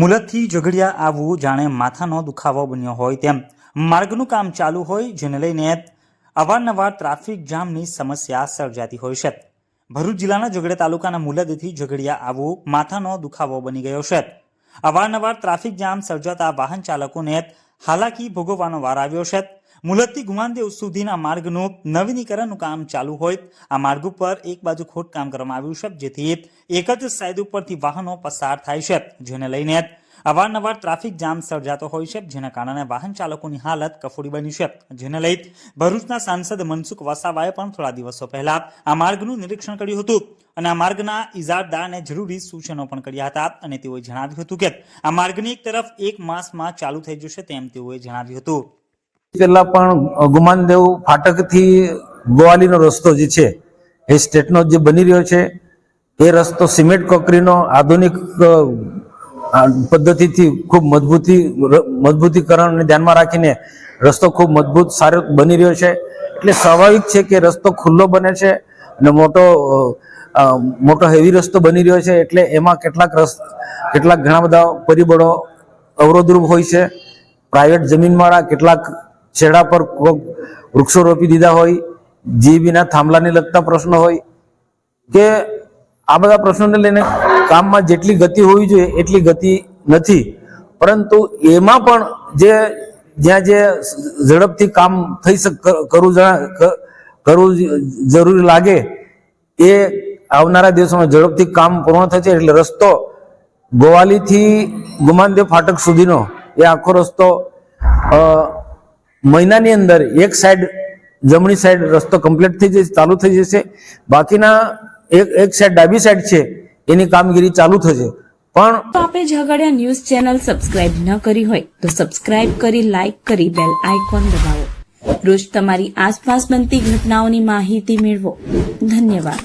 મુલતથી ઝઘડિયા આવવું જાણે માથાનો દુખાવો બન્યો હોય તેમ માર્ગનું કામ ચાલુ હોય જેને લઈને અવારનવાર ટ્રાફિક જામની સમસ્યા સર્જાતી હોય છે. ભરૂચ જિલ્લાના ઝઘડિયા તાલુકાના મુલદથી ઝઘડિયા આવવું માથાનો દુખાવો બની ગયો છે. અવારનવાર ટ્રાફિક જામ સર્જાતા વાહન ચાલકોને હાલાકી ભોગવવાનો વાર આવ્યો છે. મુલતથી ગુમાનદેવ સુધીના માર્ગનું નવીનીકરણનું કામ ચાલુ હોય, આ માર્ગ ઉપર એક બાજુ ખોદકામ કરવામાં આવ્યું છે, જેથી એક જ સાઈડ ઉપરથી વાહનો પસાર થાય છે, જેને લઈને અવારનવાર ટ્રાફિક જામ સર્જાતો હોય છે, જેના કારણે વાહન ચાલકોની હાલત કફોડી બની છે, જેને લઈ ભરૂચના સાંસદ મનસુખ વસાવાએ પણ થોડા દિવસો પહેલા આ માર્ગનું નિરીક્ષણ કર્યું હતું, અને આ માર્ગના ઇજારદારને જરૂરી સૂચનો પણ કર્યા હતા, અને તેઓએ જણાવ્યું હતું કે આ માર્ગની એક તરફ એક માસમાં ચાલુ થઈ જશે તેમ તેઓએ જણાવ્યું હતું. પહેલા પણ ગુમાનદેવ ફાટકથી ગોવાલીનો રસ્તો જે છે, એ સ્ટેટનો જે બની રહ્યો છે, એ રસ્તો સિમેન્ટ કોકરીનો આધુનિક પદ્ધતિથી ખૂબ મજબૂતી મજબૂતીકરણને ધ્યાનમાં રાખીને રસ્તો ખૂબ મજબૂત, સારો બની રહ્યો છે. એટલે સ્વાભાવિક છે કે રસ્તો ખુલ્લો બને છે અને મોટો મોટો હેવી રસ્તો બની રહ્યો છે. એટલે એમાં કેટલાક રસ, કેટલાક ઘણા બધા પરિબળો અવરોધરૂપ હોય છે. પ્રાઇવેટ જમીનવાળા કેટલાક છેડા પર વૃક્ષો રોપી દીધા હોય જીબીના થાંભલાને લગતા પ્રશ્નો હોય, કે આ બધા પ્રશ્નોને લઈને કામમાં જેટલી ગતિ હોવી જોઈએ એટલી ગતિ નથી. પરંતુ એમાં પણ જે, જ્યાં જે ઝડપથી કામ થઈ કરવું કરવું જરૂરી લાગે, એ આવનારા દિવસોમાં ઝડપથી કામ પૂર્ણ થશે એટલે રસ્તો ગોવાલીથી ગુમાનદેવ ફાટક સુધીનો એ આખો રસ્તો મહિનાની અંદર એક સાઈડ જમણી સાઈડ રસ્તો કમ્પ્લીટ થઈ જશે, ચાલુ થઈ જશે. બાકીના એક એક સાઈડ ડાબી સાઈડ છે, એની કામગીરી ચાલુ થશે. પણ તો આપે ઝઘડિયા ન્યૂઝ ચેનલ સબસ્ક્રાઇબ ન કરી હોય, તો સબસ્ક્રાઇબ કરી, લાઇક કરી, બેલ આઇકોન દબાવો. રોજ તમારી આસપાસ બનતી ઘટનાઓની માહિતી મેળવો. ધન્યવાદ.